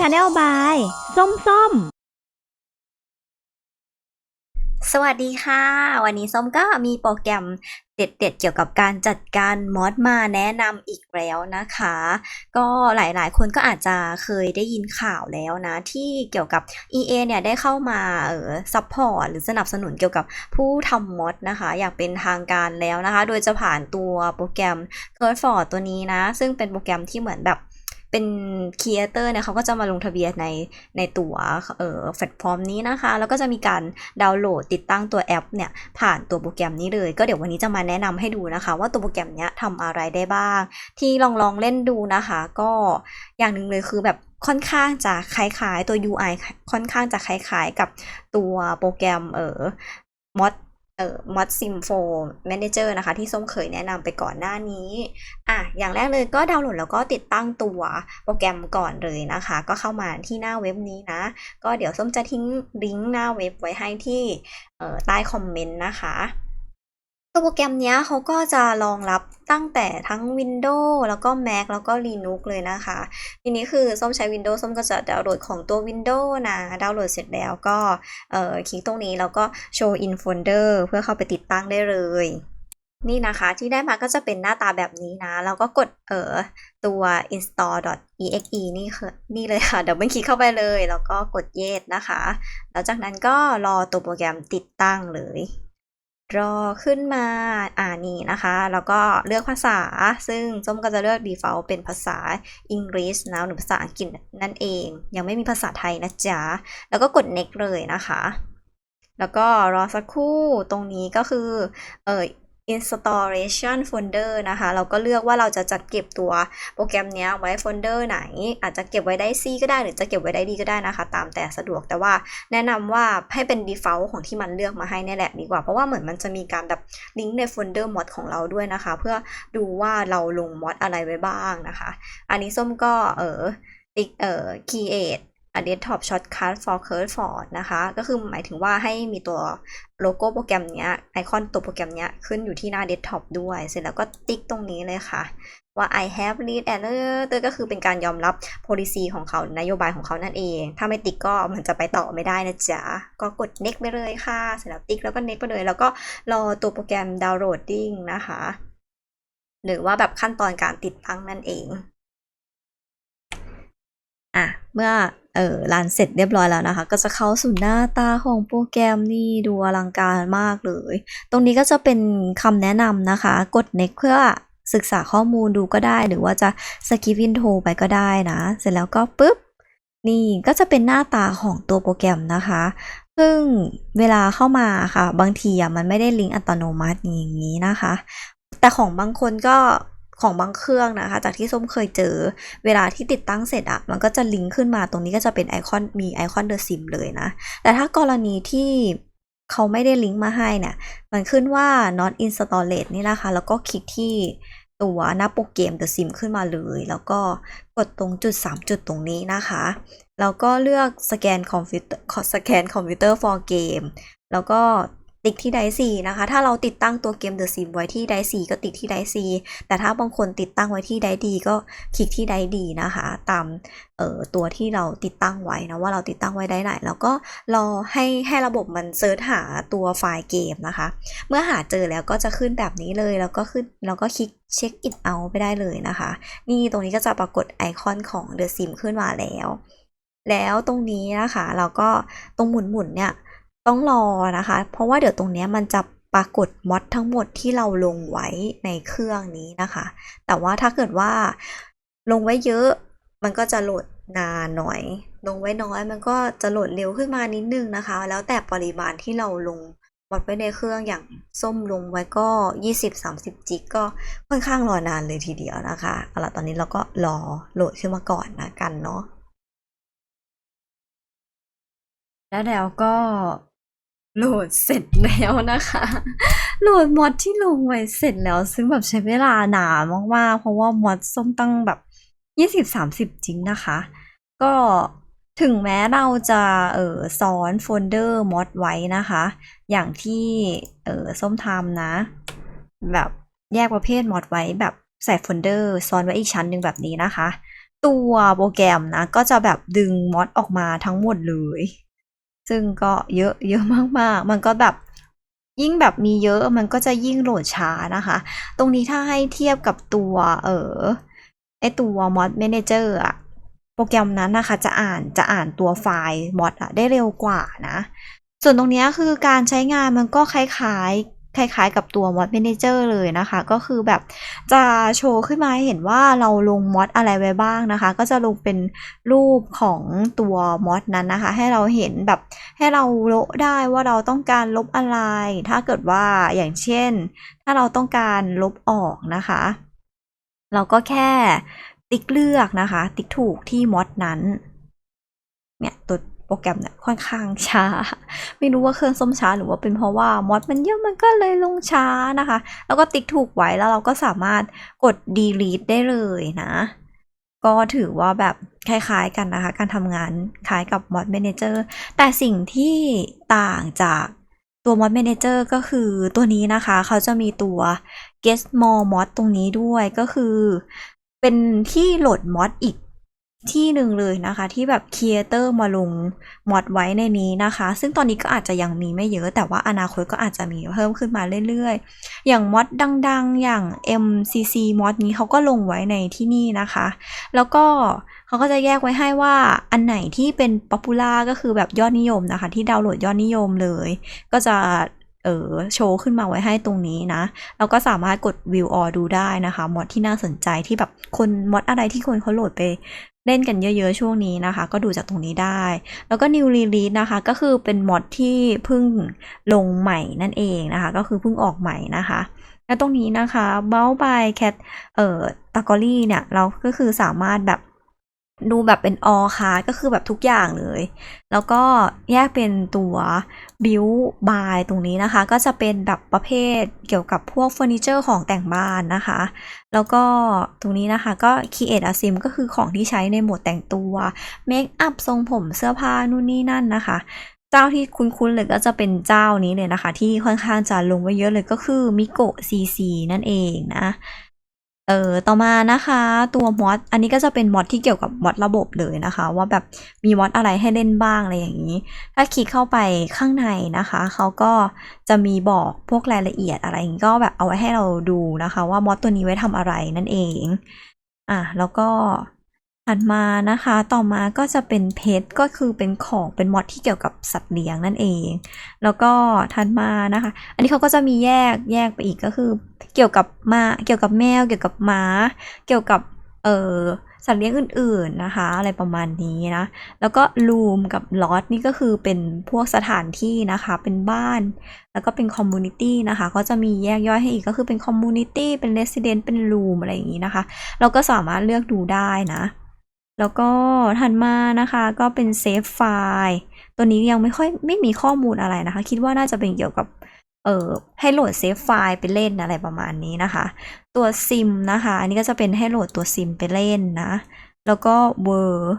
Channel by ส้มส้ม สวัสดีค่ะ วันนี้ส้มก็มีโปรแกรมเด็ดๆเกี่ยวกับการจัดการมอดมาแนะนำอีกแล้วนะคะ ก็หลายๆ คนก็อาจจะเคยได้ยินข่าวแล้วนะ ที่เกี่ยวกับ EA เนี่ยได้เข้ามาเออซัพพอร์ตหรือสนับสนุนเกี่ยวกับผู้ทำมอดนะคะ อย่างเป็นทางการแล้วนะคะ โดยจะผ่านตัวโปรแกรม c u r v e f o r ตัวนี้นะ ซึ่งเป็นโปรแกรมที่เหมือนแบบ เป็นครีเอเตอร์เนี่ยเขาก็จะมาลงทะเบียนในในตัวเอ่อแพลตฟอร์มนี้นะคะ แล้วก็จะมีการดาวน์โหลดติดตั้งตัวแอปเนี่ยผ่านตัวโปรแกรมนี้เลย ก็เดี๋ยววันนี้จะมาแนะนำให้ดูนะคะ ว่าตัวโปรแกรมเนี้ยทำอะไรได้บ้าง ที่ลองลองเล่นดูนะคะ ก็อย่างหนึ่งเลยคือแบบค่อนข้างจะคล้ายๆ ตัว UI ค่อนข้างจะคล้ายๆ กับตัวโปรแกรมเอ่อมอด เอ่อ Mod Sim 4 Manager นะคะ ที่ส้มเคยแนะนำไปก่อนหน้านี้อะอย่างแรกเลยก็ดาวน์โหลดแล้วก็ติดตั้งตัวโปรแกรมก่อนเลยนะคะ ก็เข้ามาที่หน้าเว็บนี้นะ ก็เดี๋ยวส้มจะทิ้งลิงก์หน้าเว็บไว้ให้ที่ใต้คอมเมนต์นะคะ โปรแกรมนี้เขาก็จะรองรับตั้งแต่ทั้ง Windows แล้วก็ Mac แล้วก็ Linux เลยนะคะ ทีนี้คือส้มใช้ Windows ส้มก็จะดาวน์โหลดของตัว Windows นะ ดาวน์โหลดเสร็จแล้วก็คลิกตรงนี้แล้วก็ Show in folder เพื่อเข้าไปติดตั้งได้เลย นี่นะคะที่ได้มาก็จะเป็นหน้าตาแบบนี้นะ แล้วก็กดเออตัว install.exe นี่คือนี่เลยค่ะ เดี๋ยวมันคลิกเข้าไปเลย แล้วก็กด yes นะคะ แล้วจากนั้นก็รอตัวโปรแกรมติดตั้งเลย รอขึ้นมาอ่านี่นะคะ แล้วก็เลือกภาษา ซึ่งส้มก็จะเลือก default เป็นภาษา English นะหรือภาษาอังกฤษนั่นเอง ยังไม่มีภาษาไทยนะจ๊ะ แล้วก็กด next เลยนะคะ แล้วก็รอสักครู่ตรงนี้ก็คือ เออ installation folder นะคะ เราก็เลือกว่าเราจะจัดเก็บตัวโปรแกรมเนี้ยไว้โฟลเดอร์ไหน อาจจะเก็บไว้ได้ C ก็ได้หรือจะเก็บไว้ได้ D ก็ได้นะคะ ตามแต่สะดวกแต่ว่าแนะนำว่าให้เป็น default ของที่มันเลือกมาให้นี่แหละดีกว่า เพราะว่าเหมือนมันจะมีการแบบลิงก์ในโฟลเดอร์มอดของเราด้วยนะคะ เพื่อดูว่าเราลงมอดอะไรไว้บ้างนะคะ อันนี้ส้มก็เออติ๊กเอ่อ create a desktop shortcut for curve for นะคะ ก็คือหมายถึงว่าให้มีตัวโลโก้โปรแกรมเนี้ยไอคอนตัวโปรแกรมเนี้ยขึ้นอยู่ที่หน้าเดสก์ท็อปด้วย เสร็จแล้วก็ติ๊กตรงนี้เลยค่ะ ว่า I have read alert ก็คือเป็นการยอมรับ policy ของเขานโยบายของเขานั่นเอง ถ้าไม่ติ๊กก็มันจะไปต่อไม่ได้นะจ๊ะ ก็กด next ไปเลยค่ะ เสร็จแล้วติ๊กแล้วก็ next ไปเลย แล้วก็รอตัวโปรแกรม downloading นะคะ หรือว่าแบบขั้นตอนการติดตั้งนั่นเอง อะ เมื่อ เออรันเสร็จเรียบร้อยแล้วนะคะ ก็จะเข้าสู่หน้าตาของโปรแกรมนี่ดูอลังการมากเลย ตรงนี้ก็จะเป็นคำแนะนำนะคะ กด next เพื่อศึกษาข้อมูลดูก็ได้ หรือว่าจะสกิปวินโทไปก็ได้นะ เสร็จแล้วก็ปุ๊บ นี่ก็จะเป็นหน้าตาของตัวโปรแกรมนะคะ ซึ่งเวลาเข้ามาค่ะ บางทีอะมันไม่ได้ลิงก์อัตโนมัติอย่างนี้นะคะ แต่ของบางคนก็ ของบางเครื่องนะคะ จากที่ส้มเคยเจอ เวลาที่ติดตั้งเสร็จอะมันก็จะลิงก์ขึ้นมาตรงนี้ก็จะเป็นไอคอนมีไอคอนเดอะซิมเลยนะ แต่ถ้ากรณีที่เขาไม่ได้ลิงก์มาให้เนี่ย มันขึ้นว่า not installed นี่นะคะ แล้วก็คลิกที่ตัวหน้าโปรแกรม The Sim ขึ้นมาเลย แล้วก็กดตรงจุด 3 จุดตรงนี้นะคะ แล้วก็เลือกสแกนคอมพิวเตอร์สแกนคอมพิวเตอร์ for game แล้วก็ ติ๊กที่ไดซีนะคะ ถ้าเราติดตั้งตัวเกม The Sim ไว้ที่ไดซีก็ติ๊กที่ไดซีแต่ถ้าบางคนติดตั้งไว้ที่ไดดีก็คลิกที่ไดดีนะคะ ตามเอ่อตัวที่เราติดตั้งไว้นะว่าเราติดตั้งไว้ได้ไหน แล้วก็รอให้ให้ระบบมันเซิร์ชหาตัวไฟล์เกมนะคะ เมื่อหาเจอแล้วก็จะขึ้นแบบนี้เลย แล้วก็ขึ้นแล้วก็คลิกเช็คอินเอาไปได้เลยนะคะ นี่ตรงนี้ก็จะปรากฏไอคอนของ The Sim ขึ้นมาแล้ว แล้วตรงนี้นะคะเราก็ตรงหมุนๆเนี่ย ต้องรอนะคะ เพราะว่าเดี๋ยวตรงนี้มันจะปรากฏมอดทั้งหมดที่เราลงไว้ในเครื่องนี้นะคะ แต่ว่าถ้าเกิดว่าลงไว้เยอะ มันก็จะโหลดนานหน่อย ลงไว้น้อยมันก็จะโหลดเร็วขึ้นมานิดนึงนะคะ แล้วแต่ปริมาณที่เราลงมอดไว้ในเครื่องอย่างส้มลงไว้ก็ 20-30 จิกก็ค่อนข้างรอนานเลยทีเดียวนะคะเอาละตอนนี้เราก็รอโหลดขึ้นมาก่อนนะกันเนาะแล้วแล้วก็ โหลดเสร็จแล้วนะคะ โหลดมอดที่ลงไว้เสร็จแล้ว ซึ่งแบบใช้เวลานานมากๆ เพราะว่ามอดส้มตั้งแบบยี่สิบสามสิบจริงนะคะ ก็ถึงแม้เราจะเออซ้อนโฟลเดอร์มอดไว้นะคะ อย่างที่เออส้มทำนะ แบบแยกประเภทมอดไว้แบบใส่โฟลเดอร์ซ้อนไว้อีกชั้นหนึ่งแบบนี้นะคะ ตัวโปรแกรมนะ ก็จะแบบดึงมอดออกมาทั้งหมดเลย ซึ่งก็เยอะเยอะมากๆ มันก็แบบยิ่งแบบมีเยอะมันก็จะยิ่งโหลดช้านะคะ ตรงนี้ถ้าให้เทียบกับตัวเออไอตัว mod manager อะโปรแกรมนั้นนะคะ จะอ่านจะอ่านตัวไฟล์ mod อะได้เร็วกว่านะ ส่วนตรงนี้คือการใช้งานมันก็คล้ายๆ คล้ายๆ กับตัว mod manager เลยนะคะ ก็คือแบบจะโชว์ขึ้นมาให้เห็นว่าเราลง mod อะไรไว้บ้างนะคะ ก็จะลงเป็นรูปของตัว mod นั้นนะคะ ให้เราเห็นแบบให้เราโละได้ว่าเราต้องการลบอะไร ถ้าเกิดว่าอย่างเช่น ถ้าเราต้องการลบออกนะคะ เราก็แค่ติ๊กเลือกนะคะ ติ๊กถูกที่มอดนั้นเนี่ยตัว โปรแกรมเนี่ยค่อนข้างช้า ไม่รู้ว่าเครื่องส้มช้าหรือว่าเป็นเพราะว่ามอดมันเยอะมันก็เลยลงช้านะคะ แล้วก็ติ๊กถูกไว้แล้วเราก็สามารถกด delete ได้เลยนะ ก็ถือว่าแบบคล้ายๆกันนะคะ การทำงานคล้ายกับ Mod Manager แต่สิ่งที่ต่างจากตัว Mod Manager ก็คือตัวนี้นะคะ เขาจะมีตัว Get More Mod ตรงนี้ด้วยก็คือ เป็นที่โหลดมอดอีก ที่หนึ่งเลยนะคะ ที่แบบครีเอเตอร์มาลงมอดไว้ในนี้นะคะ ซึ่งตอนนี้ก็อาจจะยังมีไม่เยอะ แต่ว่าอนาคตก็อาจจะมีเพิ่มขึ้นมาเรื่อยๆ อย่างมอดดังๆ อย่าง MCC มอดนี้เขาก็ลงไว้ในที่นี่นะคะ แล้วก็เขาก็จะแยกไว้ให้ว่าอันไหนที่เป็นป๊อปปูล่าก็คือแบบยอดนิยมนะคะ ที่ดาวน์โหลดยอดนิยมเลย ก็จะเออโชว์ขึ้นมาไว้ให้ตรงนี้นะเราก็สามารถกด view all ดูได้นะคะ มอดที่น่าสนใจที่แบบคนมอดอะไรที่คนเขาโหลดไป เล่นกันเยอะๆช่วงนี้นะคะ ก็ดูจากตรงนี้ได้ แล้วก็ new release นะคะ ก็คือเป็นมอดที่เพิ่งลงใหม่นั่นเองนะคะ ก็คือเพิ่งออกใหม่นะคะและตรงนี้นะคะ b o u by cat เอ่อตากอรี่เนี่ย เราก็คือสามารถแบบ ดูแบบเป็น all card ก็คือแบบทุกอย่างเลย แล้วก็แยกเป็นตัว build by ตรงนี้นะคะ ก็จะเป็นแบบประเภทเกี่ยวกับพวกเฟอร์นิเจอร์ของแต่งบ้านนะคะ แล้วก็ตรงนี้นะคะก็ create a sim ก็คือของที่ใช้ในโหมดแต่งตัว make up ทรงผมเสื้อผ้านู่นนี่นั่นนะคะ เจ้าที่คุ้นๆเลยก็จะเป็นเจ้านี้เลยนะคะ ที่ค่อนข้างจะลงไว้เยอะเลยก็คือมิโกะ CC นั่นเองนะ เออต่อมานะคะตัวมอดอันนี้ก็จะเป็นมอดที่เกี่ยวกับมอดระบบเลยนะคะ ว่าแบบมีมอดอะไรให้เล่นบ้างอะไรอย่างนี้ ถ้าคลิกเข้าไปข้างในนะคะเขาก็จะมีบอกพวกรายละเอียดอะไรอย่างนี้ก็แบบเอาไว้ให้เราดูนะคะ ว่ามอดตัวนี้ไว้ทำอะไรนั่นเองอะแล้วก็ ถัดมานะคะ ต่อมาก็จะเป็นเพชก็คือเป็นของเป็นมอดที่เกี่ยวกับสัตว์เลี้ยงนั่นเอง แล้วก็ถัดมานะคะ อันนี้เขาก็จะมีแยกแยกไปอีกก็คือ เกี่ยวกับมาเกี่ยวกับแมว เกี่ยวกับหมา เกี่ยวกับเออสัตว์เลี้ยงอื่น ๆนะคะ อะไรประมาณนี้นะ แล้วก็รูมกับลอตนี่ก็คือเป็นพวกสถานที่นะคะ เป็นบ้าน แล้วก็เป็นคอมมูนิตี้นะคะ ก็จะมีแยกย่อยให้อีกก็คือเป็นคอมมูนิตี้ เป็นเรสซิเดนต์ เป็นรูมอะไรอย่างนี้นะคะ เราก็สามารถเลือกดูได้นะ แล้วก็ถัดมานะคะก็เป็นเซฟไฟล์ตัวนี้ยังไม่ค่อยไม่มีข้อมูลอะไรนะคะ คิดว่าน่าจะเป็นเกี่ยวกับเอ่อให้โหลดเซฟไฟล์ไปเล่นอะไรประมาณนี้นะคะ ตัวซิมนะคะ อันนี้ก็จะเป็นให้โหลดตัวซิมไปเล่นนะ แล้วก็เวอร์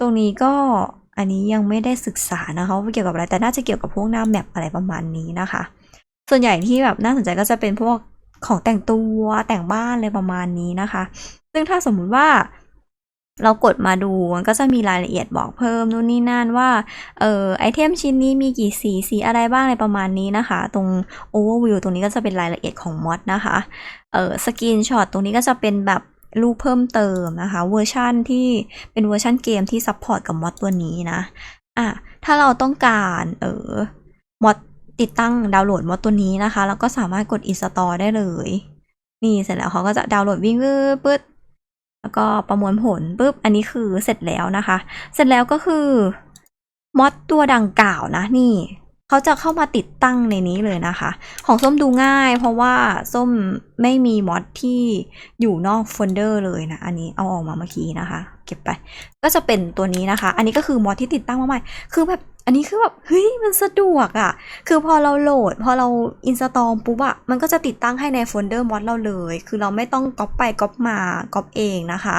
ตรงนี้ก็อันนี้ยังไม่ได้ศึกษานะคะว่าเกี่ยวกับอะไรแต่น่าจะเกี่ยวกับพวกหน้าแมปอะไรประมาณนี้นะคะ ส่วนใหญ่ที่แบบน่าสนใจก็จะเป็นพวกของแต่งตัวแต่งบ้านอะไรประมาณนี้นะคะ ซึ่งถ้าสมมุติว่า เรากดมาดูมันก็จะมีรายละเอียดบอกเพิ่มนู่นนี่นั่นว่าเออไอเทมชิ้นนี้มีกี่สีสีอะไรบ้างอะไรประมาณนี้นะคะ ตรง overview ตรงนี้ก็จะเป็นรายละเอียดของมอดนะคะเออสกรีนช็อตตรงนี้ก็จะเป็นแบบรูปเพิ่มเติมนะคะเวอร์ชั่นที่เป็นเวอร์ชั่นเกมที่ซัพพอร์ตกับมอดตัวนี้นะอะถ้าเราต้องการเออมอดติดตั้งดาวน์โหลดมอดตัวนี้นะคะ แล้วก็สามารถกด install ได้เลย นี่เสร็จแล้วเขาก็จะดาวน์โหลดวิ่งปึ๊ด แล้วก็ประมวลผลปุ๊บอันนี้คือเสร็จแล้วนะคะ เสร็จแล้วก็คือมอดตัวดังกล่าวนะนี่เขาจะเข้ามาติดตั้งในนี้เลยนะคะ ของส้มดูง่าย เพราะว่าส้มไม่มีมอดที่อยู่นอกโฟลเดอร์เลยนะ อันนี้เอาออกมาเมื่อกี้นะคะ เก็บไป ก็จะเป็นตัวนี้นะคะ อันนี้ก็คือมอดที่ติดตั้งมาใหม่ คือแบบ อันนี้คือแบบเฮ้ยมันสะดวกอะ่ะ คือพอเราโหลด พอเราอินสตอลปุ๊บอะมันก็จะติดตั้งให้ในโฟลเดอร์มอดเราเลย คือเราไม่ต้องก๊อปไปก๊อปมาก๊อปเองนะคะ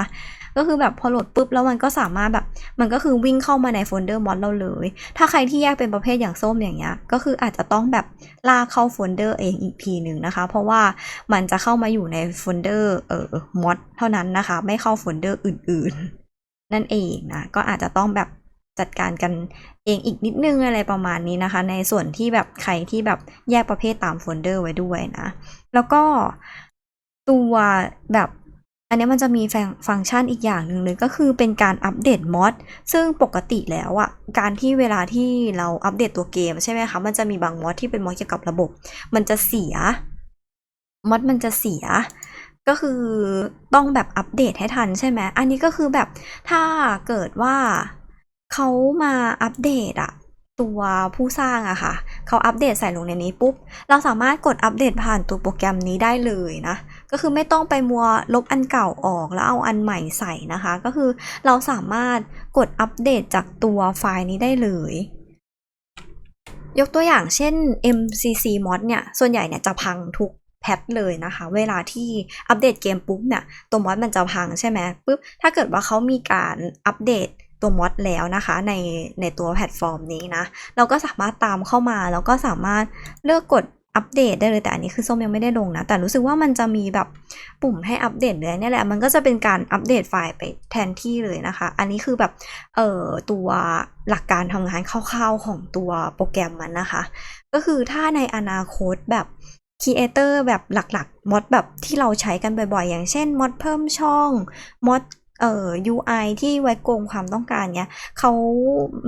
ก็คือแบบพอโหลดปุ๊บแล้วมันก็สามารถแบบ มันก็คือวิ่งเข้ามาในโฟลเดอร์มอดเราเลย ถ้าใครที่แยกเป็นประเภทอย่างส้มอย่างเงี้ย ก็คืออาจจะต้องแบบลากเข้าโฟลเดอร์เองอีกทีหนึ่งนะคะ เพราะว่ามันจะเข้ามาอยู่ในโฟลเดอร์เอ่อมอดเท่านั้นนะคะ ไม่เข้าโฟลเดอร์อื่น ๆ นั่นเองนะ ก็อาจจะต้องแบบ จัดการกันเองอีกนิดนึงอะไรประมาณนี้นะคะ ในส่วนที่แบบใครที่แบบแยกประเภทตามโฟลเดอร์ไว้ด้วยนะ แล้วก็ตัวแบบอันนี้มันจะมีฟังก์ชันอีกอย่างหนึ่งเลยก็คือเป็นการอัปเดตมอดซึ่งปกติแล้วอะการที่เวลาที่เราอัปเดตตัวเกมใช่ไหมคะ มันจะมีบางมอดที่เป็นมอดเกี่ยวกับระบบ มันจะเสียมอดมันจะเสีย ก็คือต้องแบบอัปเดตให้ทันใช่ไหมอันนี้ก็คือแบบถ้าเกิดว่า เขามาอัปเดตอะตัวผู้สร้างอะค่ะ เขาอัปเดตใส่ลงในนี้ปุ๊บ เราสามารถกดอัปเดตผ่านตัวโปรแกรมนี้ได้เลยนะ ก็คือไม่ต้องไปมัวลบอันเก่าออกแล้วเอาอันใหม่ใส่นะคะ ก็คือเราสามารถกดอัปเดตจากตัวไฟล์นี้ได้เลย ยกตัวอย่างเช่น MCC mod เนี่ย ส่วนใหญ่เนี่ยจะพังทุกแพทเลยนะคะ เวลาที่อัปเดตเกมปุ๊บเนี่ย ตัวมอดมันจะพังใช่ไหมปุ๊บ ถ้าเกิดว่าเขามีการอัปเดต ตัวมอดแล้วนะคะในในตัวแพลตฟอร์มนี้นะ เราก็สามารถตามเข้ามาแล้วก็สามารถเลือกกดอัปเดตได้เลยแต่อันนี้คือส้มยังไม่ได้ลงนะ แต่รู้สึกว่ามันจะมีแบบปุ่มให้อัปเดตเลยเนี่ยแหละมันก็จะเป็นการอัปเดตไฟล์ไปแทนที่เลยนะคะ อันนี้คือแบบเอ่อตัวหลักการทำงานคร่าวๆของตัวโปรแกรมมันนะคะ ก็คือถ้าในอนาคตแบบครีเอเตอร์แบบหลักๆ มอดแบบที่เราใช้กันบ่อยๆ อย่างเช่นมอดเพิ่มช่อง มอด เอ่อ UI ที่ไว้โกงความต้องการเนี้ยเขา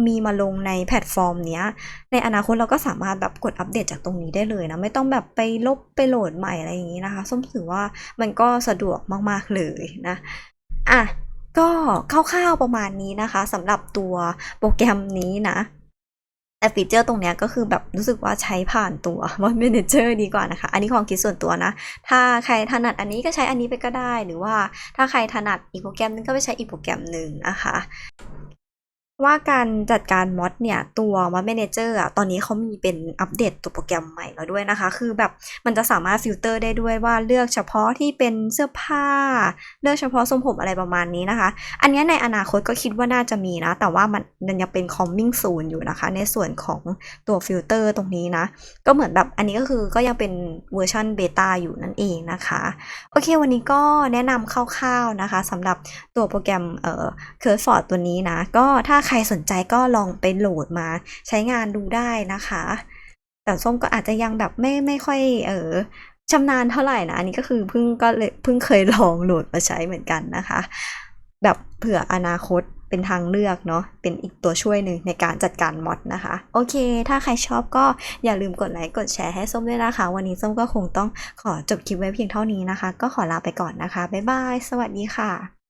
มีมาลงในแพลตฟอร์มเนี้ย ในอนาคตเราก็สามารถแบบกดอัปเดตจากตรงนี้ได้เลยนะ ไม่ต้องแบบไปลบไปโหลดใหม่อะไรอย่างนี้นะคะ ส้มถือว่ามันก็สะดวกมากๆเลยนะ อะ ก็คร่าวๆประมาณนี้นะคะสำหรับตัวโปรแกรมนี้นะ แต่ฟีเจอร์ตรงเนี้ยก็คือแบบรู้สึกว่าใช้ผ่านตัว Mod Manager ดีกว่านะคะ อันนี้ความคิดส่วนตัวนะ ถ้าใครถนัดอันนี้ก็ใช้อันนี้ไปก็ได้ หรือว่าถ้าใครถนัดอีกโปรแกรมนึงก็ไปใช้อีกโปรแกรมหนึ่งนะคะ ว่าการจัดการมอดเนี่ย ตัว Mod Manager อะตอนนี้เขามีเป็นอัปเดตตัวโปรแกรมใหม่แล้วด้วยนะคะ คือแบบมันจะสามารถฟิลเตอร์ได้ด้วยว่าเลือกเฉพาะที่เป็นเสื้อผ้า เลือกเฉพาะทรงผมอะไรประมาณนี้นะคะ อันนี้ในอนาคตก็คิดว่าน่าจะมีนะ แต่ว่ามันยังเป็น coming soon อยู่นะคะ ในส่วนของตัวฟิลเตอร์ตรงนี้นะ ก็เหมือนแบบอันนี้ก็คือก็ยังเป็นเวอร์ชันเบต้าอยู่นั่นเองนะคะ โอเควันนี้ก็แนะนำคร่าวๆนะคะสำหรับตัวโปรแกรมเอ่อ c u r s o r ตัวนี้นะ ก็ถ้าใครสนใจก็ลองไปโหลดมาใช้งานดูได้นะคะ แต่ส้มก็อาจจะยังแบบไม่ไม่ค่อยเออชำนาญเท่าไหร่นะ อันนี้ก็คือเพิ่งก็เลยเพิ่งเคยลองโหลดมาใช้เหมือนกันนะคะ แบบเผื่ออนาคตเป็นทางเลือกเนาะเป็นอีกตัวช่วยหนึ่งในการจัดการมอดนะคะ โอเค ถ้าใครชอบก็อย่าลืมกดไลค์กดแชร์ให้ส้มด้วยนะคะ วันนี้ส้มก็คงต้องขอจบคลิปไว้เพียงเท่านี้นะคะ ก็ขอลาไปก่อนนะคะบ๊ายบายสวัสดีค่ะ